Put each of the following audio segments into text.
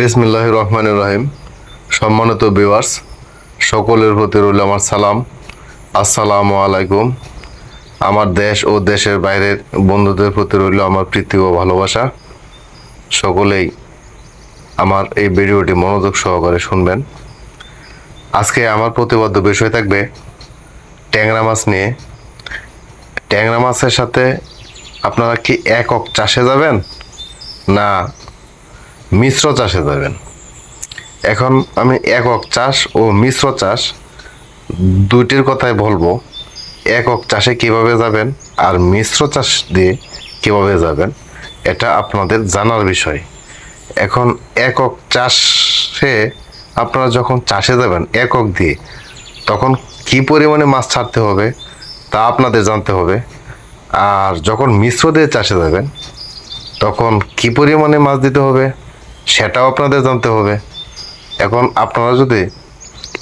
বিসমিল্লাহ রহমান রহিম। সম্মানিত ভিউয়ার্স সকলের প্রতি রইল আমার সালাম। আসসালামু আলাইকুম। আমার দেশ ও দেশের বাইরের বন্ধুদের প্রতি রইল আমার প্রীতি ও ভালোবাসা। সকলেই আমার এই ভিডিওটি মনোযোগ সহকারে শুনবেন। আজকে আমার প্রতিবদ্ধ বিষয় থাকবে ট্যাংরা মাছ নিয়ে। ট্যাংরা মাছের সাথে আপনারা কি একক চাষে যাবেন? না মিশ্র চাষে যাবেন এখন আমি একক চাষ ও মিশ্র চাষ দুইটির কথাই বলব। একক চাষে কীভাবে যাবেন আর মিশ্র চাষ দিয়ে কীভাবে যাবেন, এটা আপনাদের জানার বিষয়। এখন একক চাষে আপনারা যখন চাষে যাবেন একক দিয়ে, তখন কি পরিমাণে মাছ ছাড়তে হবে তা আপনাদের জানতে হবে। আর যখন মিশ্র দিয়ে চাষে যাবেন, তখন কি পরিমাণে মাছ দিতে হবে সেটাও আপনাদের জানতে হবে। এখন আপনারা যদি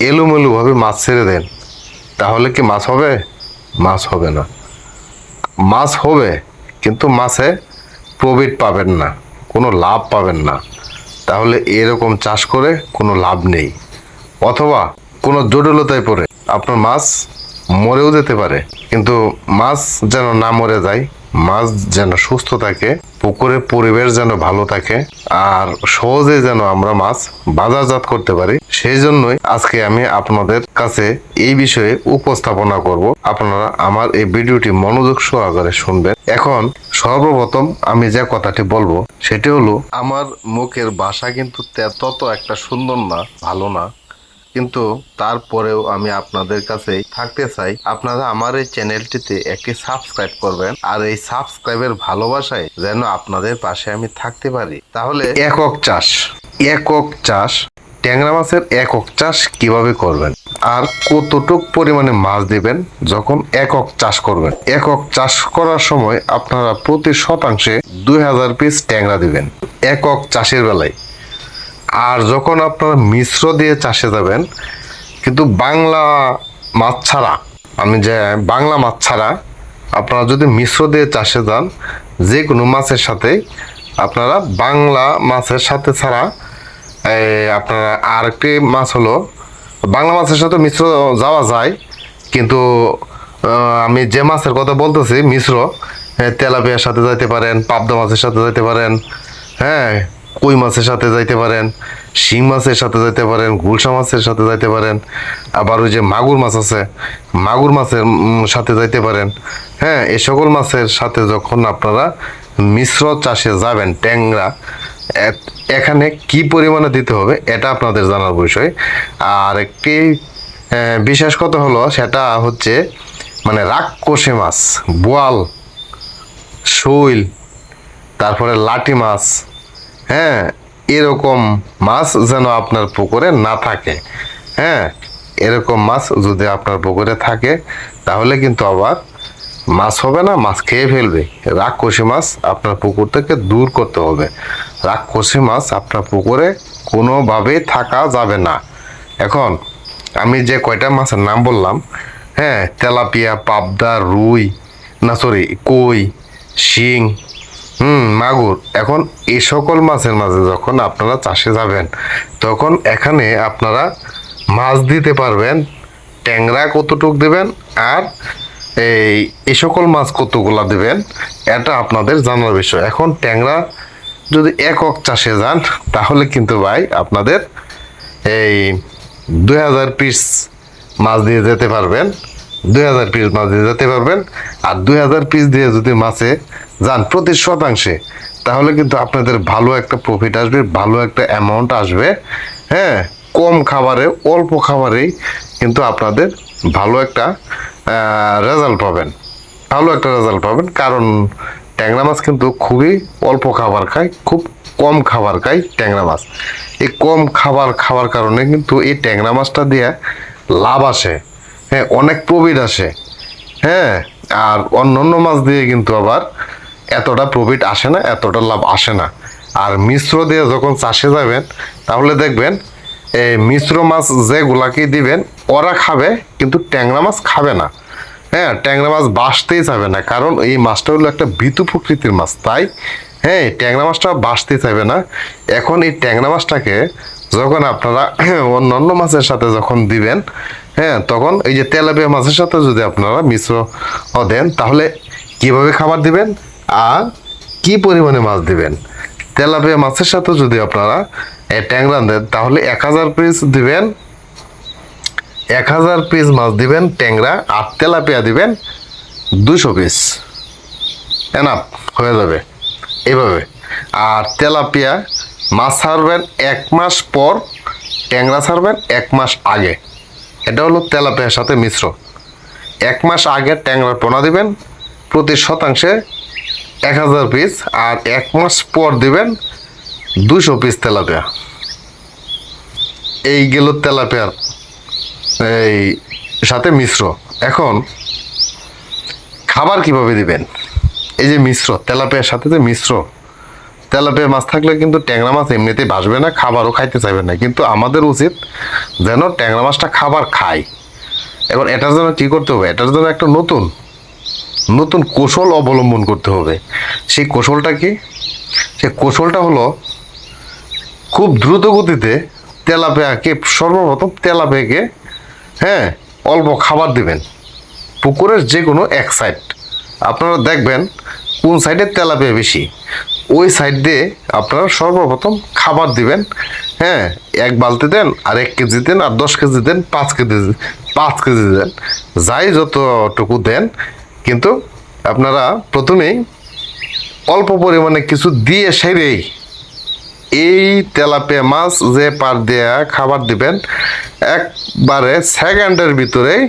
এলোমেলোভাবে মাছ ছেড়ে দেন, তাহলে কি মাছ হবে? মাছ হবে না। মাছ হবে, কিন্তু মাছে প্রফিট পাবেন না, কোনো লাভ পাবেন না। তাহলে এরকম চাষ করে কোনো লাভ নেই। অথবা কোনো জটিলতায় পড়ে আপনার মাছ মরেও যেতে পারে, কিন্তু মাছ যেন না মরে যায় মাছ যেন সুস্থ থাকে পুকুরের পরিবেশ যেন ভালো থাকে, আর সহজে যেন আমরা মাছ বাজারজাত করতে পারি। সেই জন্যই আজকে আমি আপনাদের কাছে এই বিষয়ে উপস্থাপনা করব। আপনারা আমার এই ভিডিওটি মনোযোগ সহকারে শুনবেন। এখন সর্বপ্রথম আমি যে কথাটি বলব, সেটি হলো, আমার মুখের ভাষা কিন্তু তত একটা সুন্দর না, ভালো না। কিন্তু তারপরেও আমি আপনাদের কাছে থাকতে চাই। আপনারা আমার এই চ্যানেলটিতে একটি সাবস্ক্রাইব করবেন আর এই সাবস্ক্রাইবের ভালোবাসায় যেন আপনাদের পাশে আমি থাকতে পারি। তাহলে একক চাষ একক চাষ, ট্যাংরা মাছের একক চাষ কীভাবে করবেন? আর কতটুক পরিমাণে মাছ দিবেন যখন একক চাষ করবেন? একক চাষ করার সময় আপনারা প্রতি শতাংশে দুই হাজার পিস ট্যাংরা দিবেন। একক চাষের বেলায় আর যখন আপনারা মিশ্র দিয়ে চাষে যাবেন, কিন্তু বাংলা মাছ ছাড়া, আমি যে বাংলা মাছ ছাড়া আপনারা যদি মিশ্র দিয়ে চাষে যান, যে কোনো মাছের সাথে আপনারা বাংলা মাছের সাথে ছাড়া আপনারা আরেকটি মাছ হলো, বাংলা মাছের সাথে মিশ্র যাওয়া যায়, কিন্তু আমি যে মাছের কথা বলতেছি, মিশ্র তেলাপিয়ার সাথে যাইতে পারেন, পাবদা মাছের সাথে যাইতে পারেন হ্যাঁ কই মাছের সাথে যাইতে পারেন? শিং মাছের সাথে যাইতে পারেন, গুলশা মাছের সাথে যাইতে পারেন, আবার ওই যে মাগুর মাছ আছে, মাগুর মাছের সাথে যাইতে পারেন। হ্যাঁ এ সকল মাছের সাথে যখন আপনারা মিশ্র চাষে যাবেন ট্যাংরা এখানে কি পরিমাণে দিতে হবে এটা আপনাদের জানার বিষয়। আর একটি বিশেষ কথা হলো, সেটা হচ্ছে মানে রাক্ষসে মাছ, বোয়াল, শৈল, তারপরে লাটি মাছ হ্যাঁ এরকম মাছ যেন আপনার পুকুরে না থাকে। হ্যাঁ এরকম মাছ যদি আপনার পুকুরে থাকে, তাহলে কিন্তু আবার মাছ হবে না, মাছ খেয়ে ফেলবে। রাক্ষসী মাছ আপনার পুকুর থেকে দূর করতে হবে। রাক্ষসী মাছ আপনার পুকুরে কোনোভাবেই থাকা যাবে না। এখন আমি যে কয়টা মাছের নাম বললাম হ্যাঁ তেলাপিয়া, পাবদা, রুই, না সরি কই, শিং হুম, মাগুর। এখন এ সকল মাছের মাঝে যখন আপনারা চাষে যাবেন, তখন এখানে আপনারা মাছ দিতে পারবেন, ট্যাংরা কতটুক দেবেন আর এই এ সকল মাছ কতগুলা দেবেন, এটা আপনাদের জানার বিষয়। এখন ট্যাংরা যদি একক চাষে যান, তাহলে কিন্তু ভাই আপনাদের এই দুই হাজার পিস মাছ দিয়ে যেতে পারবেন, দুই হাজার পিস মাছ দিয়ে যেতে পারবেন, আর দুই হাজার পিস দিয়ে যদি মাছে যান, প্রতি শতাংশে। তাহলে কিন্তু আপনাদের ভালো একটা প্রফিট আসবে, ভালো একটা অ্যামাউন্ট আসবে। হ্যাঁ কম খাবারে, অল্প খাবারেই কিন্তু আপনাদের ভালো একটা রেজাল্ট পাবেন। ভালো একটা রেজাল্ট পাবেন, কারণ ট্যাংরা মাছ কিন্তু খুবই অল্প খাবার খায়, খুব কম খাবার খায় ট্যাংরা মাছ। এই কম খাবার খাওয়ার কারণে কিন্তু এই ট্যাংরা মাছটা দিয়ে লাভ আসে। হ্যাঁ অনেক প্রফিট আসে। হ্যাঁ আর অন্য অন্য মাছ দিয়ে কিন্তু আবার এতটা প্রফিট আসে না, এতটা লাভ আসে না। আর মিশ্র দিয়ে যখন চাষে যাবেন, তাহলে দেখবেন, এই মিশ্র মাছ যেগুলাকে দিবেন, ওরা খাবে, কিন্তু ট্যাংরা মাছ খাবে না। হ্যাঁ ট্যাংরা মাছ বাসতেই যাবে না, কারণ এই মাছটা হলো একটা বিতু প্রকৃতির মাছ, তাই? হ্যাঁ ট্যাংরা মাছটা বাঁচতে চাইবে না। এখন এই ট্যাংরা মাছটাকে যখন আপনারা অন্যান্য মাছের সাথে যখন দিবেন হ্যাঁ তখন এই যে তেলাপিয়া মাছের সাথে যদি আপনারা মিশ্র দেন, তাহলে কীভাবে খাবার দিবেন? আর কি পরিমাণে মাছ দিবেন? তেলাপিয়া মাছের সাথে যদি আপনারা এই ট্যাংরা দেন, তাহলে এক হাজার পিস দিবেন, এক হাজার পিস মাছ দিবেন, ট্যাংরা আর তেলাপিয়া দিবেন দুশো পিস। এনাফ হয়ে যাবে। এভাবে। আর তেলাপিয়া মাছ ছাড়বেন এক মাস পর, ট্যাংরা ছাড়বেন এক মাস আগে। এটা হলো তেলাপিয়ার সাথে মিশ্র এক মাস আগে ট্যাংরা পোনা দিবেন, প্রতি শতাংশে এক হাজার পিস আর এক মাস পর দিবেন দুশো পিস তেলাপিয়া। এই গেল তেলাপিয়ার, এই সাথে মিশ্র। এখন খাবার কীভাবে দিবেন? এই যে মিশ্র, তেলাপিয়ার সাথে যে মিশ্র। তেলাপিয়া মাছ থাকলে কিন্তু ট্যাংরা মাছ এমনিতেই ভাসবে না, খাবারও খাইতে চাইবে না। কিন্তু আমাদের উচিত যেন ট্যাংরা মাছটা খাবার খায়। এখন এটার জন্য কী করতে হবে? এটার জন্য একটা নতুন নতুন কৌশল অবলম্বন করতে হবে। সেই কৌশলটা কি? সেই কৌশলটা হলো খুব দ্রুত গতিতে তেলাপিয়াকে সর্বপ্রথম তেলাপিয়াকে হ্যাঁ অল্প খাবার দিবেন। পুকুরের যে কোনো এক সাইড আপনারা দেখবেন কোন সাইডে তেলাপিয়া বেশি। ওই সাইড দিয়ে আপনারা সর্বপ্রথম খাবার দিবেন। হ্যাঁ এক বালতি দেন, আর এক কেজি দেন, আর দশ কেজি দেন, পাঁচ কেজি পাঁচ কেজি দেন। যাই যতটুকু দেন কিন্তু আপনারা প্রথমেই অল্প পরিমাণে কিছু দিয়ে সেরেই এই তেলাপিয়া মাছ যে পার দেয়া খাবার দিবেন, একবারে সেকেন্ডের ভিতরেই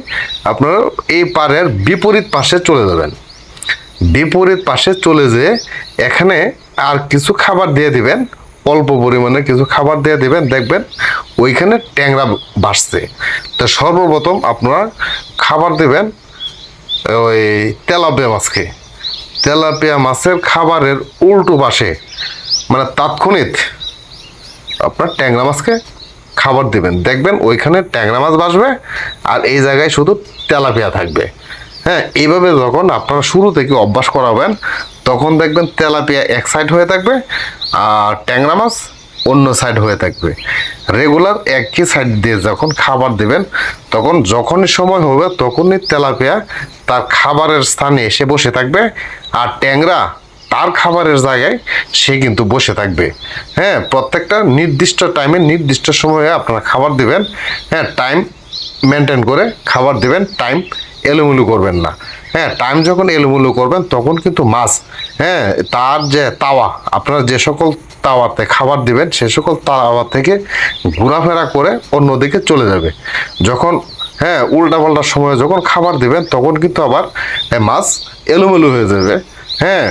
আপনারা এই পারের বিপরীত পাশে চলে যাবেন। বিপরীত পাশে চলে যেয়ে এখানে আর কিছু খাবার দিয়ে দিবেন, অল্প পরিমাণে কিছু খাবার দিয়ে দিবেন, দেখবেন ওইখানে ট্যাংরা বাসছে তো সর্বপ্রথম আপনারা খাবার দেবেন ওই তেলাপিয়া মাছকে তেলাপিয়া মাছের খাবারের উল্টো পাশে মানে তাৎক্ষণিক আপনার ট্যাংরা মাছকে খাবার দেবেন। দেখবেন ওইখানে ট্যাংরা মাছ বাসবে আর এই জায়গায় শুধু তেলাপিয়া থাকবে। হ্যাঁ এইভাবে যখন আপনারা শুরু থেকে অভ্যাস করাবেন, তখন দেখবেন তেলাপিয়া এক সাইড হয়ে থাকবে আর ট্যাংরা মাছ অন্য সাইড হয়ে থাকবে। রেগুলার একই সাইড দিয়ে যখন খাবার দেবেন, তখন যখনই সময় হবে তখনই তেলাপিয়া তার খাবারের স্থানে এসে বসে থাকবে আর ট্যাংরা তার খাবারের জায়গায় সে কিন্তু বসে থাকবে। হ্যাঁ প্রত্যেকটা নির্দিষ্ট টাইমে নির্দিষ্ট সময়ে আপনারা খাবার দেবেন। হ্যাঁ টাইম মেনটেন করে খাবার দেবেন টাইম এলোমেলো করবেন না। হ্যাঁ টাইম যখন এলোমেলো করবেন তখন কিন্তু মাছ হ্যাঁ তার যে তাওয়া, আপনারা যে সকল তাওয়াতে খাবার দিবেন, সে সকল তাওয়া থেকে ঘোরাফেরা করে অন্যদিকে চলে যাবে। যখন হ্যাঁ উল্টাপাল্টার সময় যখন খাবার দিবেন, তখন কিন্তু আবার মাছ এলোমেলো হয়ে যাবে। হ্যাঁ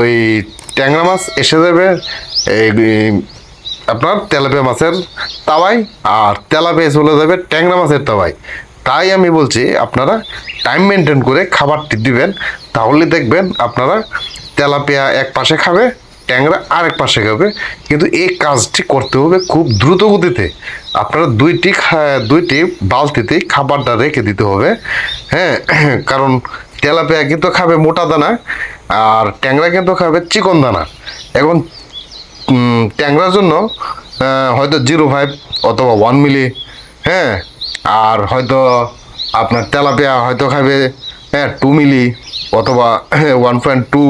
ওই ট্যাংরা মাছ এসে যাবে আপনার তেলাপিয়া মাছের তাওয়াই আর তেলাপিয়া চলে যাবে ট্যাংরা মাছের তাওয়াই তাই আমি বলছি, আপনারা টাইম মেনটেন করে খাবারটি দিবেন, তাহলে দেখবেন আপনারা তেলাপিয়া এক পাশে খাবে ট্যাংরা আরেক পাশে খাবে কিন্তু এই কাজটি করতে হবে খুব দ্রুত গতিতে। আপনারা দুইটি দুইটি বালতিতে খাবারটা রেখে দিতে হবে। হ্যাঁ কারণ তেলাপিয়া কিন্তু খাবে মোটা দানা আর ট্যাংরা কিন্তু খাবে চিকন দানা। এখন ট্যাংরার জন্য হয়তো জিরো ফাইভ অথবা ওয়ান মিলি হ্যাঁ আর হয়তো আপনার তেলাপিয়া হয়তো খাবে হ্যাঁ টু মিলি অথবা ওয়ান পয়েন্ট টু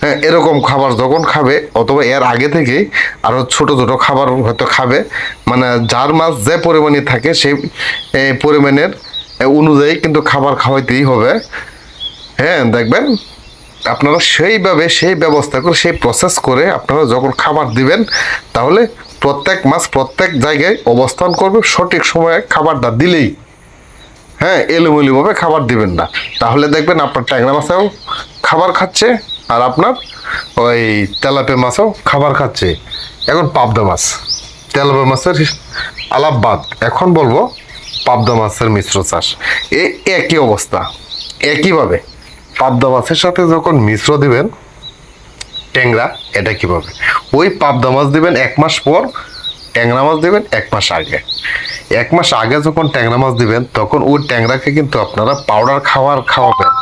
হ্যাঁ এরকম খাবার যখন খাবে, অথবা এর আগে থেকে আরও ছোট ছোট খাবার হয়তো খাবে মানে যার মাছ যে পরিমাণে থাকে সেই পরিমাণের অনুযায়ী কিন্তু খাবার খাওয়াইতেই হবে। হ্যাঁ দেখবেন, আপনারা সেইভাবে সেই ব্যবস্থা করে, সেই প্রসেস করে আপনারা যখন খাবার দিবেন, তাহলে প্রত্যেক মাছ প্রত্যেক জায়গায় অবস্থান করবে সঠিক সময়ে খাবারটা দিলেই। হ্যাঁ এলোমেলোভাবে খাবার দিবেন না। তাহলে দেখবেন আপনার ট্যাংরা মাছেও খাবার খাচ্ছে আর আপনার ওই তেলাপে মাছও খাবার খাচ্ছে। এখন পাবদা মাছ। তেলাপে মাছের আলাপ বাদ। এখন বলব পাবদা মাছের মিশ্র চাষ। এ একই অবস্থা। একইভাবে পাবদা মাছের সাথে যখন মিশ্র দিবেন ট্যাংরা, এটা কীভাবে? ওই পাবদা মাছ দিবেন এক মাস পর, ট্যাংরা মাছ দেবেন এক মাস আগে। এক মাস আগে যখন ট্যাংরা মাছ দিবেন, তখন ওই ট্যাংরাকে কিন্তু আপনারা পাউডার খাওয়ার খাওয়াবেন।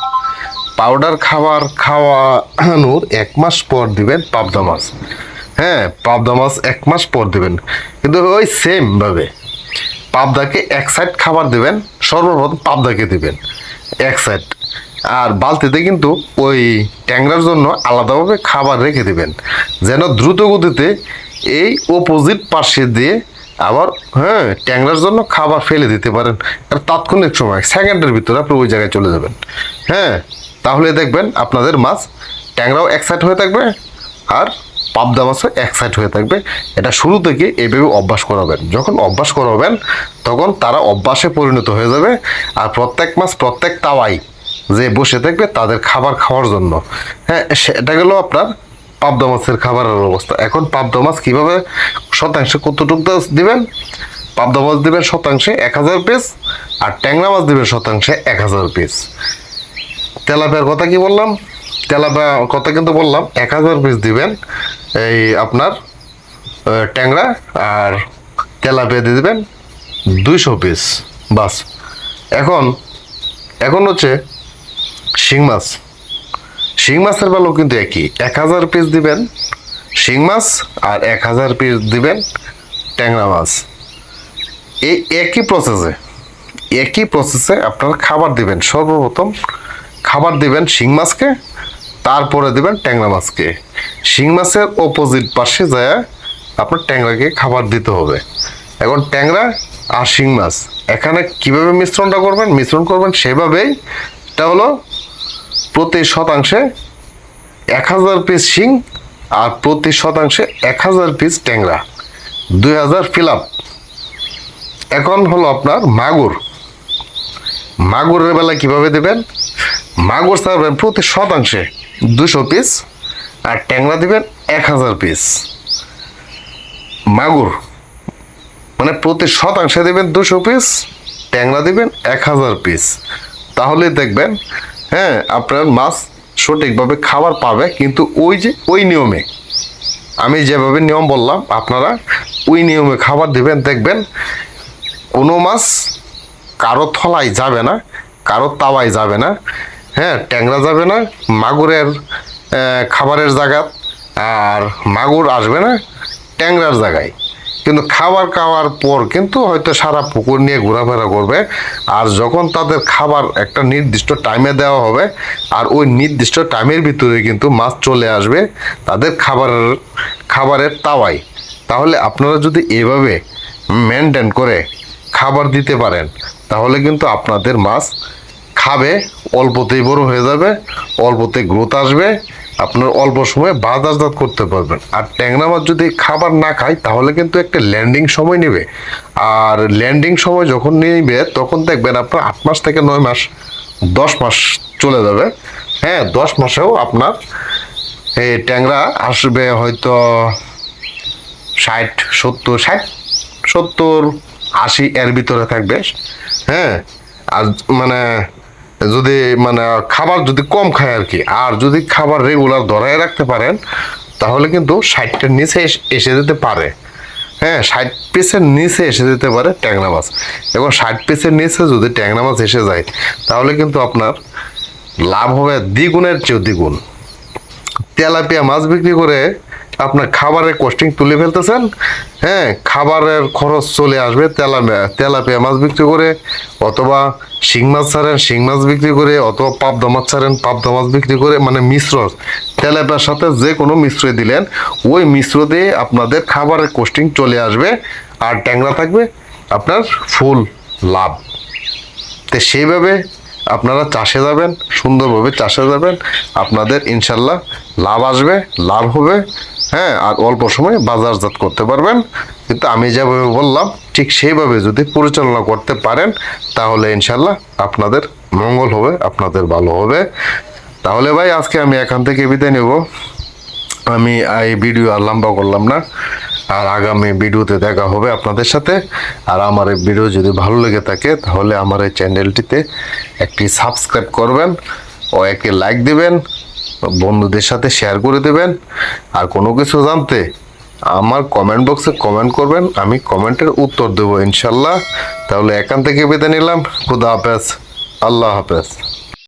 পাউডার খাবার খাওয়ানোর এক মাস পর দিবেন পাবদা মাছ। হ্যাঁ পাবদা মাছ এক মাস পর দিবেন। কিন্তু ওই সেম ভাবে পাবদাকে এক সাইড খাবার দিবেন, সর্বপ্রথম পাবদাকে দিবেন এক সাইড আর বালতিতে কিন্তু ওই ট্যাংরার জন্য আলাদাভাবে খাবার রেখে দিবেন, যেন দ্রুত গতিতে এই অপোজিট পাশে দিয়ে আবার হ্যাঁ ট্যাংরার জন্য খাবার ফেলে দিতে পারেন। আর তাৎক্ষণিক সময় সেকেন্ডের ভিতরে আপনি ওই জায়গায় চলে যাবেন। হ্যাঁ তাহলে দেখবেন আপনাদের মাছ ট্যাংরাও এক সাইড হয়ে থাকবে আর পাবদা মাছও এক সাইড হয়ে থাকবে। এটা শুরু থেকে এইভাবে অভ্যাস করাবেন। যখন অভ্যাস করাবেন, তখন তারা অভ্যাসে পরিণত হয়ে যাবে। আর প্রত্যেক মাছ, প্রত্যেক তাওয়াই যে বসে থাকবে, তাদের খাবার খাওয়ার জন্য। হ্যাঁ সেটা গেল আপনার পাবদা মাছের খাবারের অবস্থা। এখন পাবদা মাছ কীভাবে শতাংশে কতটুকু দিবেন? পাবদা মাছ দেবেন শতাংশে এক হাজার পিস আর ট্যাংরা মাছ দেবেন শতাংশে এক হাজার পিস তেলাপিয়ার কথা কি বললাম? তেলাপিয়া কথা কিন্তু বললাম। এক হাজার পিস দিবেন, এই আপনার ট্যাংরা আর তেলাপিয়া দিয়ে দেবেন দুইশো পিস বাস। এখন এখন হচ্ছে শিং মাছ। শিং মাছের বেলাও কিন্তু একই। এক হাজার পিস দিবেন শিং মাছ আর এক হাজার পিস দিবেন ট্যাংরা মাছ। এই একই প্রসেসে একই প্রসেসে আপনারা খাবার দিবেন। সর্বপ্রথম খাবার দিবেন শিং মাছকে, তারপরে দিবেন ট্যাংরা মাছকে। শিং মাছের অপোজিট পাশে যায় আপনার ট্যাংরাকে খাবার দিতে হবে। এখন ট্যাংরা আর শিং মাছ, এখানে কীভাবে মিশ্রণটা করবেন? মিশ্রণ করবেন সেভাবেই। এটা হলো প্রতি শতাংশে এক হাজার পিস শিং আর প্রতি শতাংশে এক হাজার পিস ট্যাংরা। দুই হাজার ফিল আপ এখন হলো আপনার মাগুর। মাগুরের বেলা কীভাবে দেবেন? মাগুর ছাড়বেন প্রতি শতাংশে দুশো পিস আর ট্যাংরা দিবেন এক হাজার পিস মাগুর মানে প্রতি শতাংশে দেবেন দুশো পিস ট্যাংরা দিবেন এক হাজার পিস তাহলে দেখবেন হ্যাঁ আপনার মাছ সঠিকভাবে খাবার পাবে, কিন্তু ওই যে, ওই নিয়মে। আমি যেভাবে নিয়ম বললাম, আপনারা ওই নিয়মে খাবার দিবেন, দেখবেন কোনো মাছ কারও থলায় যাবে না, কারও তাওয়ায় যাবে না। হ্যাঁ ট্যাংরা যাবে না, মাগুরের খাবারের জায়গা, আর মাগুর আসবে না, ট্যাংরার জায়গায়। কিন্তু খাবার খাওয়ার পর কিন্তু হয়তো সারা পুকুর নিয়ে ঘোরাফেরা করবে, আর যখন তাদের খাবার একটা নির্দিষ্ট টাইমে দেওয়া হবে, আর ওই নির্দিষ্ট টাইমের ভিতরে কিন্তু মাছ চলে আসবে তাদের খাবারের খাবারের তাওয়ায়। তাহলে আপনারা যদি এভাবে মেনটেন করে খাবার দিতে পারেন, তাহলে কিন্তু আপনাদের মাছ খাবে, অল্পতেই বড় হয়ে যাবে, অল্পতে গ্রোথ আসবে, আপনার অল্প সময়ে বাজারজাত করতে পারবেন। আর ট্যাংরা মাছ যদি খাবার না খায়, তাহলে কিন্তু একটা ল্যান্ডিং সময় নেবে। আর ল্যান্ডিং সময় যখন নেবে, তখন দেখবেন আপনার আট মাস থেকে নয় মাস, দশ মাস চলে যাবে। হ্যাঁ দশ মাসেও আপনার এই ট্যাংরা আসবে হয়তো ষাট, সত্তর ষাট, সত্তর, আশি এর ভিতরে থাকবে। হ্যাঁ আর মানে যদি মানে খাবার যদি কম খায় আর কি, আর যদি খাবার রেগুলার ধরায় রাখতে পারেন, তাহলে কিন্তু ষাটটার নিচে এস- যেতে পারে। হ্যাঁ ষাট পিসের নিচে এসে যেতে পারে ট্যাংরা মাছ। এবং ষাট পিসের নিচে যদি ট্যাংরা মাছ এসে যায়, তাহলে কিন্তু আপনার লাভ হবে দ্বিগুণের চেয়ে দ্বিগুণ। তেলাপিয়া মাছ বিক্রি করে আপনার খাবারের কস্টিং তুলে ফেলতেছেন হ্যাঁ খাবারের খরচ চলে আসবে, তেলাপিয়া তেলাপিয়া মাছ বিক্রি করে, অথবা শিং মাছ ছাড়েন, শিং মাছ বিক্রি করে, অথবা পাবদা মাছ ছাড়েন, পাবদা মাছ বিক্রি করে মানে মিশ্র, তেলাপিয়ার সাথে যে কোনো মিশ্র দিলেন, ওই মিশ্র দিয়ে আপনাদের খাবারের কস্টিং চলে আসবে, আর ট্যাংরা থাকবে আপনার ফুল লাভ। তো সেইভাবে আপনারা চাষে যাবেন, সুন্দরভাবে চাষে যাবেন, আপনাদের ইনশাল্লাহ লাভ আসবে, লাভ হবে হ্যাঁ আর অল্প সময় বাজারজাত করতে পারবেন। কিন্তু আমি যেভাবে বললাম, ঠিক সেইভাবে যদি পরিচালনা করতে পারেন, তাহলে ইনশাল্লাহ আপনাদের মঙ্গল হবে, আপনাদের ভালো হবে। তাহলে ভাই, আজকে আমি এখান থেকে বিদায় নেব। আমি এই ভিডিও আর লম্বা করলাম না, আর আগামী ভিডিওতে দেখা হবে আপনাদের সাথে। আর আমার এই ভিডিও যদি ভালো লেগে থাকে, তাহলে আমার এই চ্যানেলটিতে একটি সাবস্ক্রাইব করবেন ও একে লাইক দিবেন। বন্ধুদের সাথে শেয়ার করে দেবেন। আর কোনো কিছু জানতে আমার কমেন্ট বক্সে কমেন্ট করবেন, আমি কমেন্টের উত্তর দেবো ইনশাল্লাহ। তাহলে এখান থেকে বেঁধে নিলাম। খুদা হাফেজ। আল্লাহ হাফেজ।